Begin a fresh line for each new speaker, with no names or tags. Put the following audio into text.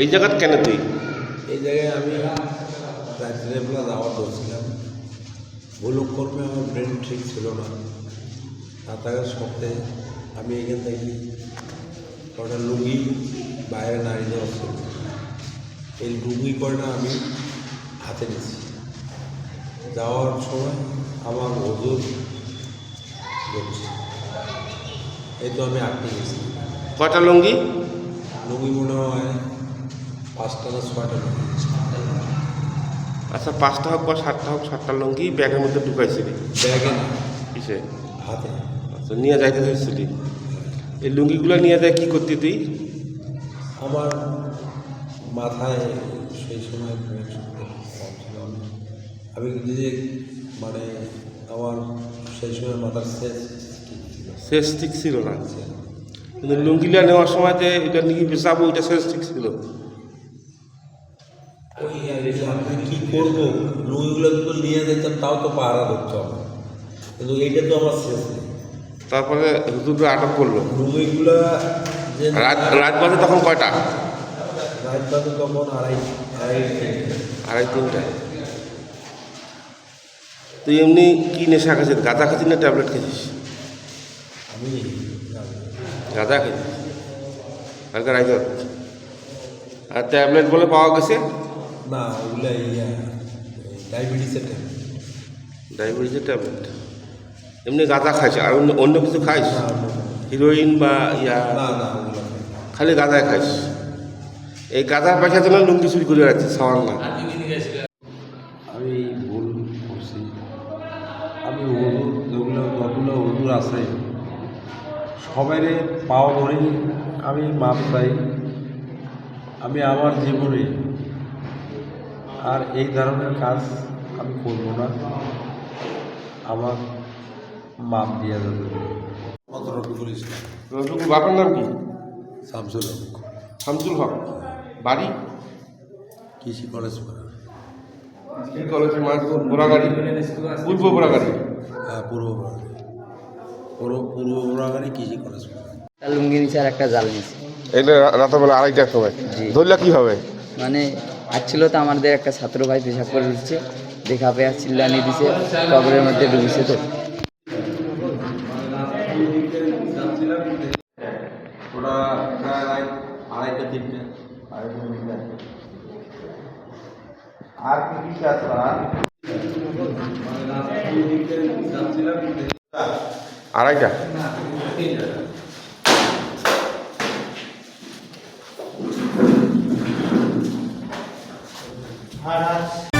এই জায়গাত কেন তুই?
এই জায়গায় আমি রাত্রিবেলা যাওয়ার দৌড়ছিলাম ভুলুক কর্মে আমার ব্রেন ঠিক ছিল না। থাকার সত্ত্বে আমি এখান থেকে কটা লুঙ্গি বাইরে নাড়ি দেওয়া ছিল এই লুঙ্গি কয়টা আমি হাতে নিয়েছি। যাওয়ার সময় আমার হজুর বলছে এই তো আমি আটকে গেছি
কয়টা লুঙ্গি?
লুঙ্গি মনে হয় পাঁচটা না ছয়টা
আচ্ছা পাঁচটা হোক বা সাতটা হোক সাতটা লুঙ্গি ব্যাগের মধ্যে ঢুকাইছিলি?
ব্যাগে না।
কিসে?
হাতে।
আচ্ছা নিয়ে যাইতে হয়েছিলি এই লুঙ্গিগুলো নিয়ে যায় কি করতি তুই?
আমার মাথায় সেই সময় আমি নিজে মানে আমার সেই সময় মাথার শেষ ঠিক ছিল।
শেষ ঠিক ছিল না? কিন্তু লুঙ্গিলা নেওয়ার সময় যে এটা নিয়ে বেচাবো ওইটা শেষ ঠিক ছিল।
ওই আমি কী করব? লুঙ্গিগুলো তো নিয়ে যেতাম তাও তো পাহারা ধরতে হবে। কিন্তু এইটা তো আমার শেষ নেই।
তারপরে হুজুররা আটক করল।
লুঙ্গিগুলো যে
রাত রাত বাজে তখন কয়টা?
রাত বাজে তখন আড়াই আড়াই।
আড়াই তিনটায় তুই এমনি কি নেশা খাচ্ছিস? গাঁজা খাচ্ছিস না ট্যাবলেট খেয়েছিস
আমি
গাঁজা খেয়েছিস আর ট্যাবলেট বলে পাওয়া গেছে?
না ওগুলো ইয়া ডায়াবেটিসের টাইম
ডায়াবেটিসের ট্যাবলেট এমনি গাঁজা খাইছে। আর অন্য অন্য কিছু খাইস?
না
হিরোইন বা ইয়া?
না না না।
খালি গাঁজায় খাইস। এই গাঁজার পয়সা জন্য লুঙ্গি চুরি করে রাখছিস সামান না।
আমি ভুল করছি। আমি হুজুর যেগুলো যতগুলো হুজুর আছে সবাইরে পাওয়া ধরে আমি মাপ চাই। আমি আমার জীবনে আর এই ধরনের কাজ আমি করব না। আমার মাপ দিয়ে যাবে ইসলাম
রফিকুল বাপের নাম কি?
শামসুল হক।
শামসুল হক। বাড়ি?
কৃষি কলেজ পাড়া।
কি বোরাগাড়ি পূর্ব বোরাগাড়ি
হ্যাঁ পূর্ব বরাগাড়ি পূর্ব পূর্ব বরাগাড়ি কৃষি কলেজ
লুঙ্গি নিচে আর একটা জাল নিচে
এটা রাতেরবেলা আড়াইটার সময়।
জি।
ধরলা কীভাবে
মানে আসছিল তো আমাদের একটা ছাত্র ভাই পেশাব করে দিচ্ছে দেখা পেয়ে চিল্লানি দিছে। কবরের মধ্যে ডুবিছে তো।
আর আড়াইটা? મહારાજ